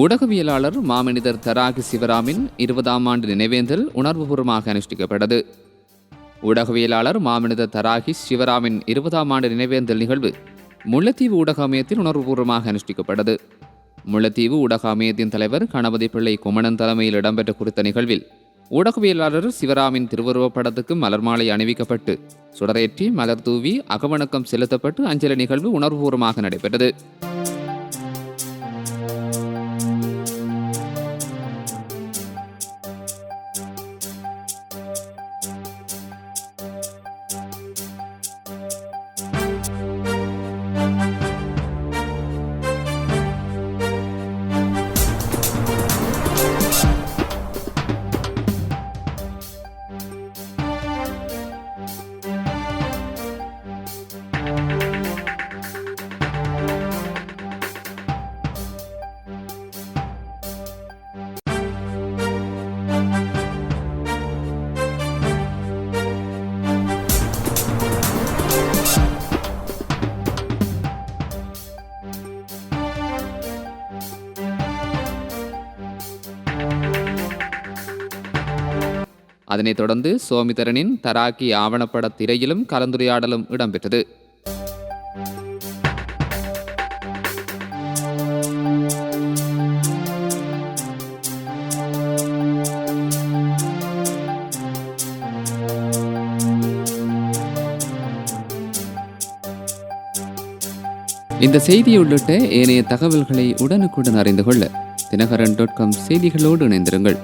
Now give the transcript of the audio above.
ஊடகவியலாளர் மாமனிதர் தராகி சிவராமின் இருபதாம் ஆண்டு நினைவேந்தல் உணர்வுபூர்வமாக அனுஷ்டிக்கப்பட்டது. ஊடகவியலாளர் மாமனிதர் தராகி சிவராமின் இருபதாம் ஆண்டு நினைவேந்தல் நிகழ்வு முல்லைத்தீவு ஊடக அமையத்தில் உணர்வுபூர்வமாக அனுஷ்டிக்கப்பட்டது. முல்லைத்தீவு ஊடக அமையத்தின் தலைவர் கணபதி பிள்ளை குமணன் தலைமையில் இடம்பெற்ற குறித்த நிகழ்வில் ஊடகவியலாளர் சிவராமின் திருவுருவப் படத்துக்கு மலர் மாலை அணிவிக்கப்பட்டு சுடரேற்றி மலர் தூவி அகவணக்கம் செலுத்தப்பட்டு அஞ்சலி நிகழ்வு உணர்வுபூர்வமாக நடைபெற்றது. அதனைத் தொடர்ந்து சோமிதரனின் தராக்கி ஆவணப்பட திரையிலும் கலந்துரையாடலும் இடம்பெற்றது. இந்த செய்தி உள்ளிட்ட ஏனைய தகவல்களை உடனுக்குடன் அறிந்து கொள்ள தினகரன் டாட் காம் செய்திகளோடு இணைந்திருங்கள்.